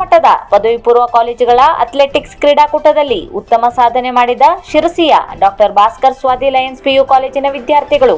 ಮಟ್ಟದ ಪದವಿ ಪೂರ್ವ ಕಾಲೇಜುಗಳ ಅಥ್ಲೆಟಿಕ್ಸ್ ಕ್ರೀಡಾಕೂಟದಲ್ಲಿ ಉತ್ತಮ ಸಾಧನೆ ಮಾಡಿದ ಶಿರಸಿಯ doctor Bhaskar Swadi lions PU ಕಾಲೇಜಿನ ವಿದ್ಯಾರ್ಥಿಗಳು.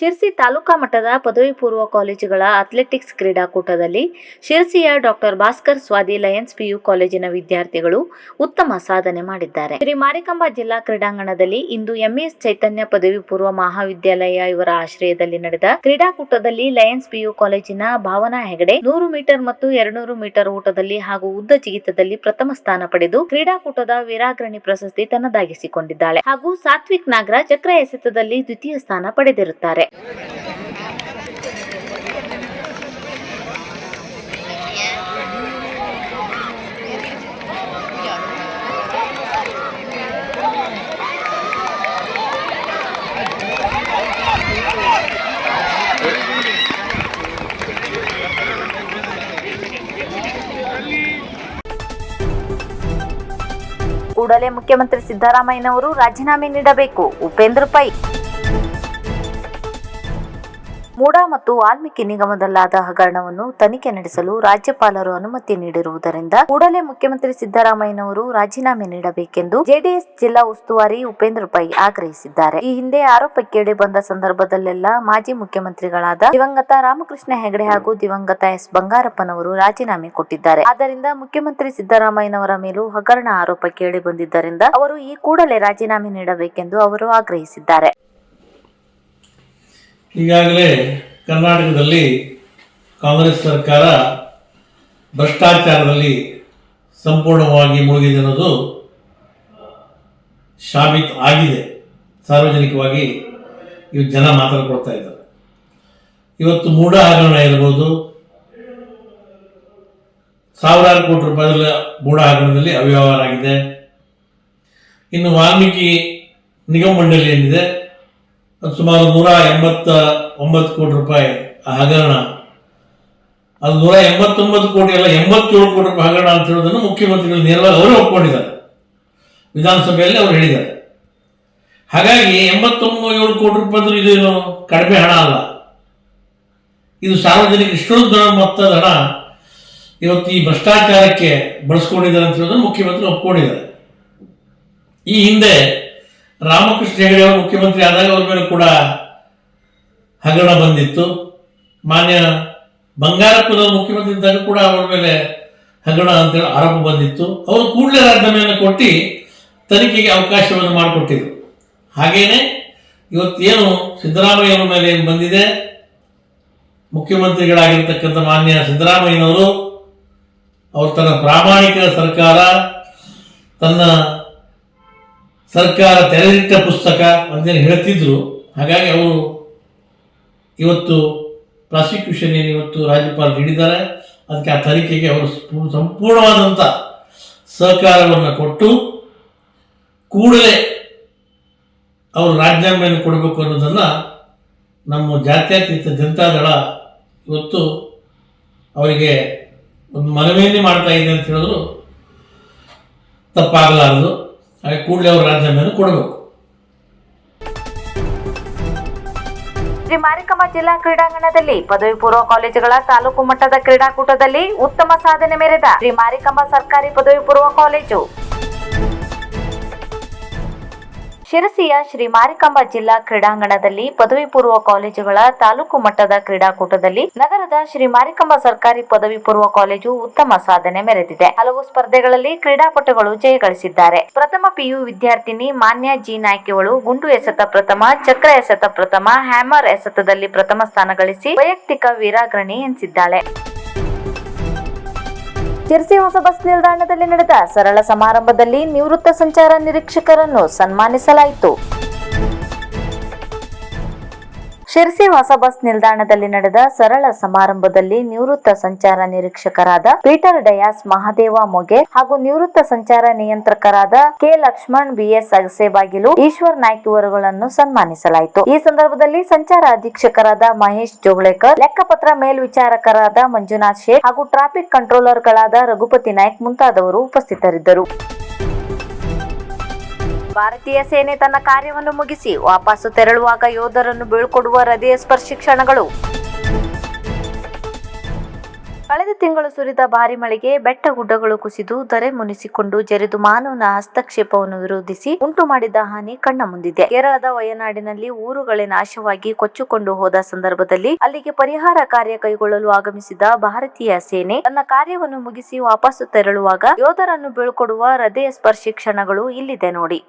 ಶಿರ್ಸಿ ತಾಲೂಕಾ ಮಟ್ಟದ ಪದವಿ ಪೂರ್ವ ಕಾಲೇಜುಗಳ ಅಥ್ಲೆಟಿಕ್ಸ್ ಕ್ರೀಡಾಕೂಟದಲ್ಲಿ ಶಿರ್ಸಿಯ doctor Bhaskar Swadi lions PU ಕಾಲೇಜಿನ ವಿದ್ಯಾರ್ಥಿಗಳು ಉತ್ತಮ ಸಾಧನೆ ಮಾಡಿದ್ದಾರೆ. ಶ್ರೀ ಮಾರಿಕಂಬಾ ಜಿಲ್ಲಾ ಕ್ರೀಡಾಂಗಣದಲ್ಲಿ ಇಂದು ಎಂಎಸ್ ಚೈತನ್ಯ ಪದವಿ ಪೂರ್ವ ಮಹಾವಿದ್ಯಾಲಯ ಇವರ ಆಶ್ರಯದಲ್ಲಿ ನಡೆದ ಕ್ರೀಡಾಕೂಟದಲ್ಲಿ ಲಯನ್ಸ್ ಪಿಯು ಕಾಲೇಜಿನ ಭಾವನಾ ಹೆಗಡೆ ನೂರು ಮೀಟರ್ ಮತ್ತು ಎರಡ್ನೂರು ಮೀಟರ್ ಓಟದಲ್ಲಿ ಹಾಗೂ ಉದ್ದ ಜಿಗಿತದಲ್ಲಿ ಪ್ರಥಮ ಸ್ಥಾನ ಪಡೆದು ಕ್ರೀಡಾಕೂಟದ ವೀರಾಗ್ರಣಿ ಪ್ರಶಸ್ತಿ ತನ್ನದಾಗಿಸಿಕೊಂಡಿದ್ದಾಳೆ. ಹಾಗೂ ಸಾತ್ವಿಕ್ ನಾಗರಾಜ್ ಚಕ್ರ ಎಸೆತದಲ್ಲಿ ದ್ವಿತೀಯ ಸ್ಥಾನ ಪಡೆದಿರುತ್ತಾರೆ. ಕೂಡಲೇ ಮುಖ್ಯಮಂತ್ರಿ ಸಿದ್ದರಾಮಯ್ಯನವರು ರಾಜೀನಾಮೆ ನೀಡಬೇಕು ಉಪೇಂದ್ರ ಪೈ ಮೂಡಾ ಮತ್ತು ವಾಲ್ಮೀಕಿ ನಿಗಮದಲ್ಲಾದ ಹಗರಣವನ್ನು ತನಿಖೆ ನಡೆಸಲು ರಾಜ್ಯಪಾಲರು ಅನುಮತಿ ನೀಡಿರುವುದರಿಂದ ಕೂಡಲೇ ಮುಖ್ಯಮಂತ್ರಿ ಸಿದ್ದರಾಮಯ್ಯನವರು ರಾಜೀನಾಮೆ ನೀಡಬೇಕೆಂದು ಜೆಡಿಎಸ್ ಜಿಲ್ಲಾ ಉಸ್ತುವಾರಿ ಉಪೇಂದ್ರ ಪೈ ಆಗ್ರಹಿಸಿದ್ದಾರೆ. ಈ ಹಿಂದೆ ಆರೋಪ ಕೇಳಿ ಬಂದ ಸಂದರ್ಭದಲ್ಲೆಲ್ಲ ಮಾಜಿ ಮುಖ್ಯಮಂತ್ರಿಗಳಾದ ದಿವಂಗತ ರಾಮಕೃಷ್ಣ ಹೆಗಡೆ ಹಾಗೂ ದಿವಂಗತ ಎಸ್ ಬಂಗಾರಪ್ಪನವರು ರಾಜೀನಾಮೆ ಕೊಟ್ಟಿದ್ದಾರೆ. ಆದ್ದರಿಂದ ಮುಖ್ಯಮಂತ್ರಿ ಸಿದ್ದರಾಮಯ್ಯನವರ ಮೇಲೂ ಹಗರಣ ಆರೋಪ ಕೇಳಿ ಬಂದಿದ್ದರಿಂದ ಅವರು ಈ ಕೂಡಲೇ ರಾಜೀನಾಮೆ ನೀಡಬೇಕೆಂದು ಅವರು ಆಗ್ರಹಿಸಿದ್ದಾರೆ. ಈಗಾಗಲೇ ಕರ್ನಾಟಕದಲ್ಲಿ ಕಾಂಗ್ರೆಸ್ ಸರ್ಕಾರ ಭ್ರಷ್ಟಾಚಾರದಲ್ಲಿ ಸಂಪೂರ್ಣವಾಗಿ ಮುಳುಗಿದೆ ಅನ್ನೋದು ಸಾಬೀತು ಆಗಿದೆ. ಸಾರ್ವಜನಿಕವಾಗಿ ಇವು ಜನ ಮಾತಾಡ್ಕೊಳ್ತಾ ಇದ್ದಾರೆ. ಇವತ್ತು ಮೂಢ ಹಗರಣ ಇರ್ಬೋದು. ಸಾವಿರಾರು ಕೋಟಿ ರೂಪಾಯಿ ಮೂಢ ಹಗರಣದಲ್ಲಿ ಅವ್ಯವಹಾರ ಆಗಿದೆ. ಇನ್ನು ವಾಲ್ಮೀಕಿ ನಿಗಮ ಮಂಡಳಿ ಏನಿದೆ? ಸುಮಾರು ನೂರ ಎಂಬತ್ತ ಒಂಬತ್ತು ಕೋಟಿ ರೂಪಾಯಿ ಹಗರಣ. ಅದು ನೂರ ಎಂಬತ್ತೊಂಬತ್ತು ಕೋಟಿ ಅಲ್ಲ, ಎಂಬತ್ತೇಳು ಕೋಟಿ ರೂಪಾಯಿ ಹಗರಣ ಅಂತ ಹೇಳೋದನ್ನು ಮುಖ್ಯಮಂತ್ರಿಗಳು ನೇರವಾಗಿ ಅವರೇ ಒಪ್ಕೊಂಡಿದ್ದಾರೆ. ವಿಧಾನಸಭೆಯಲ್ಲಿ ಅವರು ಹೇಳಿದ್ದಾರೆ. ಹಾಗಾಗಿ ಎಂಬತ್ತೊಂಬ ಏಳು ಕೋಟಿ ರೂಪಾಯಿ ಇದೇನು ಕಡಿಮೆ ಹಣ ಅಲ್ಲ. ಇದು ಸಾರ್ವಜನಿಕ ಇಷ್ಟೊಂದು ದೊಡ್ಡ ಮೊತ್ತದ ಹಣ ಇವತ್ತು ಈ ಭ್ರಷ್ಟಾಚಾರಕ್ಕೆ ಬಳಸ್ಕೊಂಡಿದ್ದಾರೆ ಅಂತ ಹೇಳೋದನ್ನು ಮುಖ್ಯಮಂತ್ರಿ ಒಪ್ಕೊಂಡಿದ್ದಾರೆ. ಈ ಹಿಂದೆ ರಾಮಕೃಷ್ಣ ಹೆಗಡೆ ಅವರು ಮುಖ್ಯಮಂತ್ರಿ ಆದಾಗ ಅವ್ರ ಮೇಲೆ ಕೂಡ ಹಗರಣ ಬಂದಿತ್ತು. ಮಾನ್ಯ ಬಂಗಾರಪುರ ಮುಖ್ಯಮಂತ್ರಿ ಇದ್ದಾಗ ಕೂಡ ಅವರ ಮೇಲೆ ಹಗರಣ ಅಂತೇಳಿ ಆರೋಪ ಬಂದಿತ್ತು. ಅವರು ಕೂಡಲೇ ರಾಜೀನಾಮೆಯನ್ನು ಕೊಟ್ಟು ತನಿಖೆಗೆ ಅವಕಾಶವನ್ನು ಮಾಡಿಕೊಟ್ಟಿದ್ರು. ಹಾಗೇನೆ ಇವತ್ತೇನು ಸಿದ್ದರಾಮಯ್ಯನವರ ಮೇಲೆ ಏನು ಬಂದಿದೆ? ಮುಖ್ಯಮಂತ್ರಿಗಳಾಗಿರ್ತಕ್ಕಂಥ ಮಾನ್ಯ ಸಿದ್ದರಾಮಯ್ಯನವರು ಅವರು ತನ್ನ ಪ್ರಾಮಾಣಿಕ ಸರ್ಕಾರ ತನ್ನ ಸರ್ಕಾರ ತೆರೆದಿಟ್ಟ ಪುಸ್ತಕ ಅಂತೇಳಿ ಹೇಳ್ತಿದ್ರು. ಹಾಗಾಗಿ ಅವರು ಇವತ್ತು ಪ್ರಾಸಿಕ್ಯೂಷನ್ ಏನು ಇವತ್ತು ರಾಜ್ಯಪಾಲರು ನೀಡಿದ್ದಾರೆ. ಅದಕ್ಕೆ ಆ ತನಿಖೆಗೆ ಅವರು ಸ್ಪೂ- ಸಂಪೂರ್ಣವಾದಂಥ ಸಹಕಾರವನ್ನು ಕೊಟ್ಟು ಕೂಡಲೇ ಅವರು ರಾಜೀನಾಮೆಯನ್ನು ಕೊಡಬೇಕು ಅನ್ನೋದನ್ನು ನಮ್ಮ ಜಾತ್ಯತೀತ ಜನತಾದಳ ಇವತ್ತು ಅವರಿಗೆ ಒಂದು ಮನವಿಯನ್ನೇ ಮಾಡ್ತಾ ಇದೆ ಅಂತ ಹೇಳಿದ್ರು. ತಪ್ಪಾಗಲಾರದು. ಹಾಗೆ ಕೂಡಲೇ ಅವರು ರಾಜೀನಾಮೆಯನ್ನು ಕೊಡಬೇಕು. ಶ್ರೀ ಮಾರಿಕಮ್ಮ ಜಿಲ್ಲಾ ಕ್ರೀಡಾಂಗಣದಲ್ಲಿ ಪದವಿ ಪೂರ್ವ ಕಾಲೇಜುಗಳ ತಾಲೂಕು ಮಟ್ಟದ ಕ್ರೀಡಾಕೂಟದಲ್ಲಿ ಉತ್ತಮ ಸಾಧನೆ ಮೆರೆದ ಶ್ರೀ ಮಾರಿಕಮ್ಮ ಸರ್ಕಾರಿ ಪದವಿ ಪೂರ್ವ ಕಾಲೇಜು. ಶಿರಸಿಯ ಶ್ರೀ ಮಾರಿಕಾಂಬಾ ಜಿಲ್ಲಾ ಕ್ರೀಡಾಂಗಣದಲ್ಲಿ ಪದವಿ ಪೂರ್ವ ಕಾಲೇಜುಗಳ ತಾಲೂಕು ಮಟ್ಟದ ಕ್ರೀಡಾಕೂಟದಲ್ಲಿ ನಗರದ ಶ್ರೀ ಮಾರಿಕಾಂಬಾ ಸರ್ಕಾರಿ ಪದವಿ ಪೂರ್ವ ಕಾಲೇಜು ಉತ್ತಮ ಸಾಧನೆ ಮೆರೆದಿದೆ. ಹಲವು ಸ್ಪರ್ಧೆಗಳಲ್ಲಿ ಕ್ರೀಡಾಪಟುಗಳು ಜಯಗಳಿಸಿದ್ದಾರೆ. ಪ್ರಥಮ ಪಿಯು ವಿದ್ಯಾರ್ಥಿನಿ ಮಾನ್ಯ ಜಿ ನಾಯ್ಕಿವಳು ಗುಂಡು ಎಸೆತ ಪ್ರಥಮ, ಚಕ್ರ ಎಸೆತ ಪ್ರಥಮ, ಹ್ಯಾಮರ್ ಎಸೆತದಲ್ಲಿ ಪ್ರಥಮ ಸ್ಥಾನ ಗಳಿಸಿ ವೈಯಕ್ತಿಕ ವೀರಾಗ್ರಣಿ ಎನಿಸಿದ್ದಾಳೆ. ಶಿರ್ಸಿ ಹೊಸ ಬಸ್ ನಿಲ್ದಾಣದಲ್ಲಿ ನಡೆದ ಸರಳ ಸಮಾರಂಭದಲ್ಲಿ ನಿವೃತ್ತ ಸಂಚಾರ ನಿರೀಕ್ಷಕರನ್ನು ಸನ್ಮಾನಿಸಲಾಯಿತು. ಶಿರ್ಸಿ ಹೊಸ ಬಸ್ ನಿಲ್ದಾಣದಲ್ಲಿ ನಡೆದ ಸರಳ ಸಮಾರಂಭದಲ್ಲಿ ನಿವೃತ್ತ ಸಂಚಾರ ನಿರೀಕ್ಷಕರಾದ ಪೀಟರ್ ಡಯಾಸ್ ಮಹಾದೇವ ಮೊಗೆ ಹಾಗೂ ನಿವೃತ್ತ ಸಂಚಾರ ನಿಯಂತ್ರಕರಾದ ಕೆ ಲಕ್ಷ್ಮಣ್ ಬಿಎಸ್ ಅಗಸೆಬಾಗಿಲು ಈಶ್ವರ್ ನಾಯ್ಕ್ ಇವರುಗಳನ್ನು ಸನ್ಮಾನಿಸಲಾಯಿತು. ಈ ಸಂದರ್ಭದಲ್ಲಿ ಸಂಚಾರ ಅಧೀಕ್ಷಕರಾದ ಮಹೇಶ್ ಜೋಗಳೇಕರ್ ಲೆಕ್ಕಪತ್ರ ಮೇಲ್ವಿಚಾರಕರಾದ ಮಂಜುನಾಥ್ ಶೇಖ್ ಹಾಗೂ ಟ್ರಾಫಿಕ್ ಕಂಟ್ರೋಲರ್ಗಳಾದ ರಘುಪತಿ ನಾಯ್ಕ್ ಮುಂತಾದವರು ಉಪಸ್ಥಿತರಿದ್ದರು. ಭಾರತೀಯ ಸೇನೆ ತನ್ನ ಕಾರ್ಯವನ್ನು ಮುಗಿಸಿ ವಾಪಸ್ಸು ತೆರಳುವಾಗ ಯೋಧರನ್ನು ಬೀಳ್ಕೊಡುವ ಹೃದಯ ಸ್ಪರ್ಶಿ ಕ್ಷಣಗಳು. ಕಳೆದ ತಿಂಗಳು ಸುರಿದ ಭಾರಿ ಮಳೆಗೆ ಬೆಟ್ಟ ಗುಡ್ಡಗಳು ಕುಸಿದು ದರೆ ಮುನಿಸಿಕೊಂಡು ಜರಿದು ಮಾನವನ ಹಸ್ತಕ್ಷೇಪವನ್ನು ವಿರೋಧಿಸಿ ಉಂಟು ಮಾಡಿದ ಹಾನಿ ಕಣ್ಣ ಮುಂದಿದೆ. ಕೇರಳದ ವಯನಾಡಿನಲ್ಲಿ ಊರುಗಳೇ ನಾಶವಾಗಿ ಕೊಚ್ಚಿಕೊಂಡು ಹೋದ ಸಂದರ್ಭದಲ್ಲಿ ಅಲ್ಲಿಗೆ ಪರಿಹಾರ ಕಾರ್ಯ ಕೈಗೊಳ್ಳಲು ಆಗಮಿಸಿದ ಭಾರತೀಯ ಸೇನೆ ತನ್ನ ಕಾರ್ಯವನ್ನು ಮುಗಿಸಿ ವಾಪಸ್ಸು ತೆರಳುವಾಗ ಯೋಧರನ್ನು ಬೀಳ್ಕೊಡುವ ಹೃದಯ ಸ್ಪರ್ಶಿ ಕ್ಷಣಗಳು ಇಲ್ಲಿದೆ ನೋಡಿ.